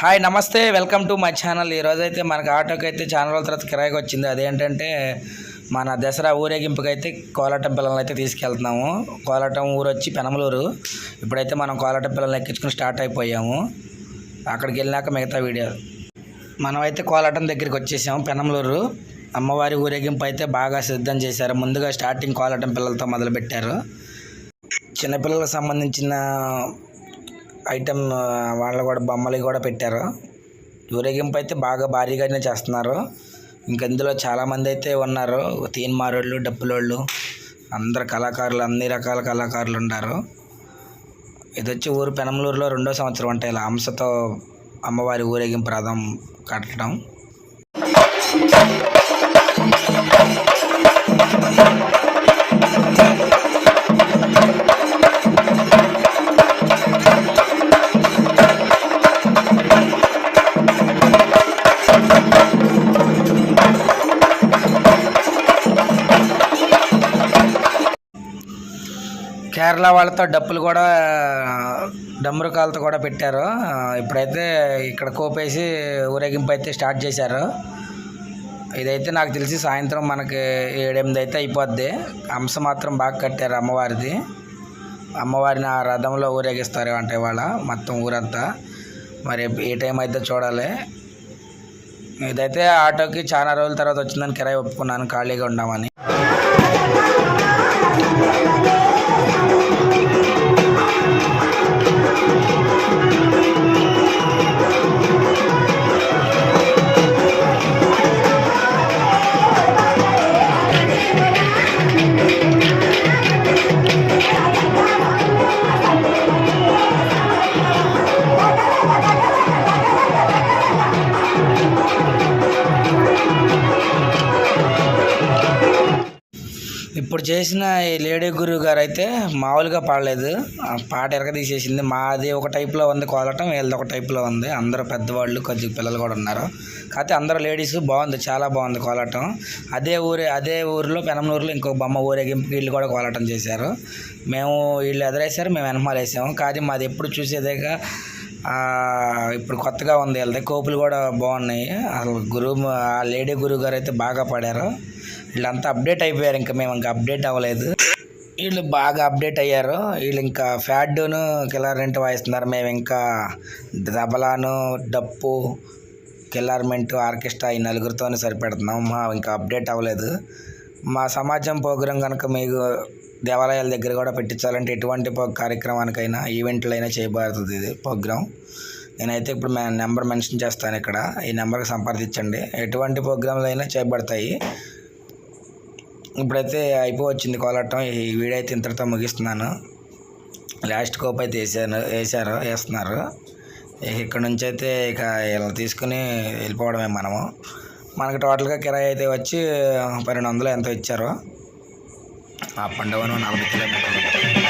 Hi నమస్తే welcome to my channel ఈరోజైతే అయితే మనకి ఆటోకి అయితే చాలా రోజుల తర్వాత కిరాయికి వచ్చింది. అదేంటంటే మన దసరా ఊరేగింపుకి అయితే కోలాటం పిల్లలను అయితే తీసుకెళ్తున్నాము. కోలాటం ఊరు వచ్చి పెనమలూరు. ఇప్పుడైతే మనం కోలాటం పిల్లల్ని ఎక్కించుకుని స్టార్ట్ అయిపోయాము. అక్కడికి వెళ్ళాక మిగతా వీడియో. మనమైతే కోలాటం దగ్గరికి వచ్చేసాము పెనమలూరు. అమ్మవారి ఊరేగింపు అయితే బాగా సిద్ధం చేశారు. ముందుగా స్టార్టింగ్ కోలాటం పిల్లలతో మొదలుపెట్టారు. చిన్నపిల్లలకు సంబంధించిన ఐటమ్ వాళ్ళు కూడా బొమ్మలు కూడా పెట్టారు. ఊరేగింపు అయితే బాగా భారీగానే చేస్తున్నారు. ఇంక ఇందులో చాలామంది అయితే ఉన్నారు. తీన్మారోళ్ళు డప్పులోళ్ళు అందరు కళాకారులు అన్ని రకాల కళాకారులు ఉన్నారు. ఇది వచ్చి ఊరు పెనమలూరులో రెండో సంవత్సరం అంటే ఇలా అంశతో అమ్మవారి ఊరేగింపు రథం కట్టడం. కేరళ వాళ్ళతో డప్పులు కూడా డమ్రుకాలతో కూడా పెట్టారు. ఇప్పుడైతే ఇక్కడ కోపేసి ఊరేగింపు అయితే స్టార్ట్ చేశారు. ఇదైతే నాకు తెలిసి సాయంత్రం మనకి ఏడెనిమిది అయితే అయిపోద్ది. అంశ మాత్రం బాగా కట్టారు అమ్మవారిది. అమ్మవారిని ఆ రథంలో ఊరేగిస్తారు అంటే వాళ్ళ మొత్తం ఊరంతా. మరి ఏ టైం అయితే చూడాలి. ఇదైతే ఆటోకి చాలా రోజుల తర్వాత వచ్చిందని కిరాయి ఒప్పుకున్నాను ఖాళీగా ఉన్నామని ఇప్పుడు చేసిన ఈ లేడీ గురువు గారు అయితే మామూలుగా పాడలేదు. ఆ పాట ఎరగ తీసేసింది మాది ఒక టైప్లో ఉంది కోలటం వీళ్ళది ఒక టైప్లో ఉంది. అందరూ పెద్దవాళ్ళు కొద్దిగా పిల్లలు కూడా ఉన్నారు. కాకపోతే అందరూ లేడీస్ బాగుంది చాలా బాగుంది కోలటం. అదే ఊరే అదే ఊరిలో పెనమలూరులో ఇంకొక బొమ్మ ఊరేగింపు వీళ్ళు కూడా కోలటం చేశారు. మేము వీళ్ళు ఎదురేసారు మేము వెనమాల వేసాము. కానీ మాది ఎప్పుడు చూసేదేగా ఇప్పుడు కొత్తగా ఉంది. వీళ్ళది కోపులు కూడా బాగున్నాయి. అసలు గురువు ఆ లేడీ గురువు గారు అయితే బాగా పాడారు. వీళ్ళంతా అప్డేట్ అయిపోయారు ఇంకా మేము ఇంకా అప్డేట్ అవ్వలేదు. వీళ్ళు బాగా అప్డేట్ అయ్యారు. వీళ్ళు ఇంకా ఫ్యాడ్ను కిలారెంట్ వాయిస్తున్నారు. మేము ఇంకా దబలాను డప్పు కిలార్మెంట్ ఆర్కెస్ట్రా ఈ నలుగురితోనే సరిపెడుతున్నాం. మా ఇంకా అప్డేట్ అవ్వలేదు. మా సమాజం ప్రోగ్రాం కనుక మీకు దేవాలయాల దగ్గర కూడా పెట్టించాలంటే ఎటువంటి కార్యక్రమానికైనా ఈవెంట్లు అయినా చేయబడుతుంది ఇది ప్రోగ్రాం నేనైతే ఇప్పుడు మే నెంబర్ మెన్షన్ చేస్తాను ఇక్కడ. ఈ నెంబర్కి సంప్రదించండి. ఎటువంటి ప్రోగ్రాంలు అయినా చేయబడతాయి. ఇప్పుడైతే అయిపోవచ్చింది కోలాటం ఈ వీడియో అయితే ఇంతటితో ముగిస్తున్నాను. లాస్ట్ కోప్ అయితే వేసాను వేసారు వేస్తున్నారు. ఇక్కడ నుంచి అయితే ఇక ఇలా తీసుకుని వెళ్ళిపోవడమే మనము. మనకి టోటల్గా కిరాయి అయితే వచ్చి పన్నెండు వందలు ఎంతో ఇచ్చారు. ఆ పండుగను నలభై కిలోమీటర్లు.